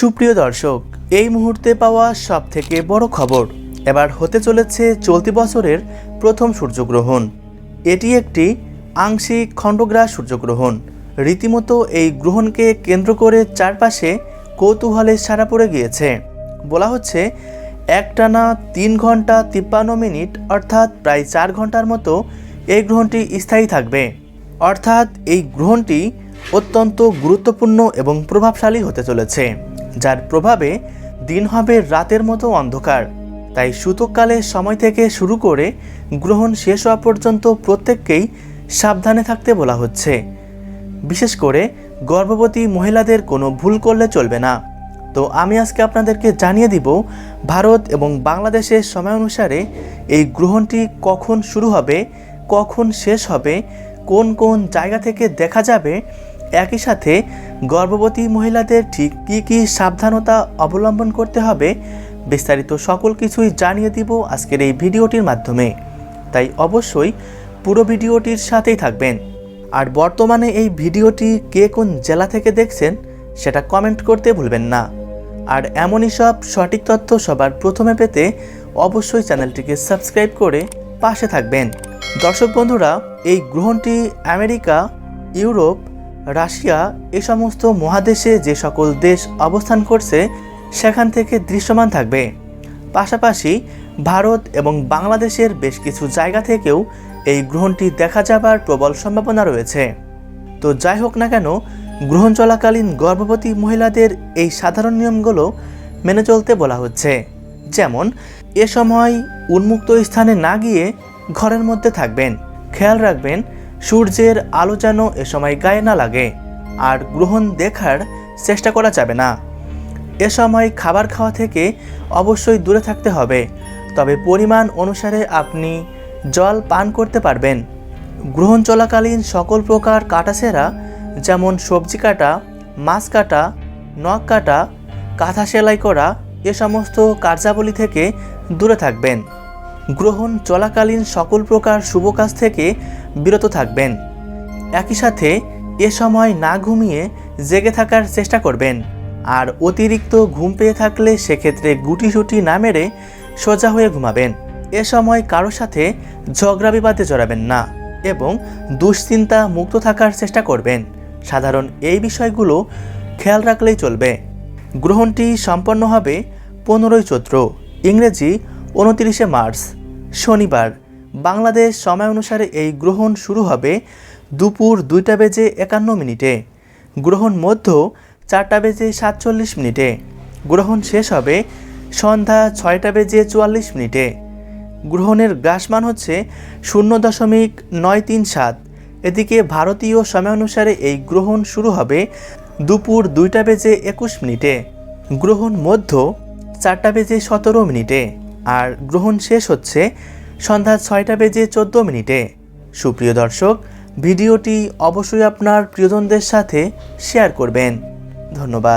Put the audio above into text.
সুপ্রিয় দর্শক, এই মুহূর্তে পাওয়া সব থেকে বড় খবর। এবার হতে চলেছে চলতি বছরের প্রথম সূর্যগ্রহণ। এটি একটি আংশিক খণ্ডগ্রাস সূর্যগ্রহণ। রীতিমতো এই গ্রহণকে কেন্দ্র করে চারপাশে কৌতূহলে সারা পড়ে গিয়েছে। বলা হচ্ছে, একটানা তিন ঘণ্টা তিপ্পান্ন মিনিট, অর্থাৎ প্রায় চার ঘণ্টার মতো এই গ্রহণটি স্থায়ী থাকবে। অর্থাৎ এই গ্রহণটি অত্যন্ত গুরুত্বপূর্ণ এবং প্রভাবশালী হতে চলেছে। যার প্রভাবে দিন হবে রাতের মতো অন্ধকার। তাই সূতককালের সময় থেকে শুরু করে গ্রহণ শেষ হওয়া পর্যন্ত প্রত্যেককেই সাবধানে থাকতে বলা হচ্ছে। বিশেষ করে গর্ভবতী মহিলাদের কোনো ভুল করলে চলবে না। তো আমি আজকে আপনাদেরকে জানিয়ে দিব, ভারত এবং বাংলাদেশের সময় অনুসারে এই গ্রহণটি কখন শুরু হবে, কখন শেষ হবে, কোন কোন জায়গা থেকে দেখা যাবে একই সাথে গর্ভবতী মহিলাদের ঠিক কী কী সাবধানতা অবলম্বন করতে হবে বিস্তারিত সকল কিছুই জানিয়ে দিব আজকের এই ভিডিওটির মাধ্যমে। তাই অবশ্যই পুরো ভিডিওটির সাথেই থাকবেন। আর বর্তমানে এই ভিডিওটি কে কোন জেলা থেকে দেখছেন সেটা কমেন্ট করতে ভুলবেন না। আর এমনই সব সঠিক তথ্য সবার প্রথমে পেতে অবশ্যই চ্যানেলটিকে সাবস্ক্রাইব করে পাশে থাকবেন। দর্শক বন্ধুরা, এই গ্রহণটি আমেরিকা, ইউরোপ রাশিয়া এ সমস্ত মহাদেশে যে সকল দেশ অবস্থান করছে, সেখান থেকে দৃশ্যমান থাকবে। পাশাপাশি ভারত এবং বাংলাদেশের বেশ কিছু জায়গা থেকেও এই গ্রহণটি দেখা যাবার প্রবল সম্ভাবনা রয়েছে। তো যাই হোক না কেন, গ্রহণ চলাকালীন গর্ভবতী মহিলাদের এই সাধারণ নিয়মগুলো মেনে চলতে বলা হচ্ছে। যেমন, এ সময় উন্মুক্ত স্থানে না গিয়ে ঘরের মধ্যে থাকবেন। খেয়াল রাখবেন সূর্যের আলো যেন এ সময় গায়ে না লাগে, আর গ্রহণ দেখার চেষ্টা করা যাবে না। এ সময় খাবার খাওয়া থেকে অবশ্যই দূরে থাকতে হবে, তবে পরিমাণ অনুসারে আপনি জল পান করতে পারবেন। গ্রহণ চলাকালীন সকল প্রকার কাটাছেঁড়া যেমন সবজি কাটা, মাছ কাটা, নখ কাটা, কাঁথা সেলাই করা, এ সমস্ত কার্যাবলী থেকে দূরে থাকবেন। গ্রহণ চলাকালীন সকল প্রকার শুভ কাজ থেকে বিরত থাকবেন। একই সাথে এ সময় না ঘুমিয়ে জেগে থাকার চেষ্টা করবেন। আর অতিরিক্ত ঘুম পেয়ে থাকলে সেক্ষেত্রে গুটিসুটি না মেরে সোজা হয়ে ঘুমাবেন। এ সময় কারও সাথে ঝগড়া বিবাদে জড়াবেন না এবং দুশ্চিন্তা মুক্ত থাকার চেষ্টা করবেন। সাধারণ এই বিষয়গুলো খেয়াল রাখলেই চলবে। গ্রহণটি সম্পন্ন হবে পনেরোই চৈত্র, ইংরেজি, উনতিরিশে মার্চ, শনিবার। বাংলাদেশ সময় অনুসারে এই গ্রহণ শুরু হবে দুপুর দুইটা বেজে একান্ন মিনিটে। গ্রহণ মধ্য চারটা বেজে সাতচল্লিশ মিনিটে। গ্রহণ শেষ হবে সন্ধ্যা ছয়টা বেজে চুয়াল্লিশ মিনিটে। গ্রহণের গ্রাসমান হচ্ছে শূন্য দশমিক নয় তিন সাত। এদিকে ভারতীয় সময় অনুসারে এই গ্রহণ শুরু হবে দুপুর দুইটা বেজে একুশ মিনিটে। গ্রহণ মধ্য চারটা বেজে সতেরো মিনিটে। আর গ্রহণ শেষ হচ্ছে সন্ধ্যা ছয়টা বেজে চোদ্দ মিনিটে। সুপ্রিয় দর্শক, ভিডিওটি অবশ্যই আপনার প্রিয়জনদের সাথে শেয়ার করবেন। ধন্যবাদ।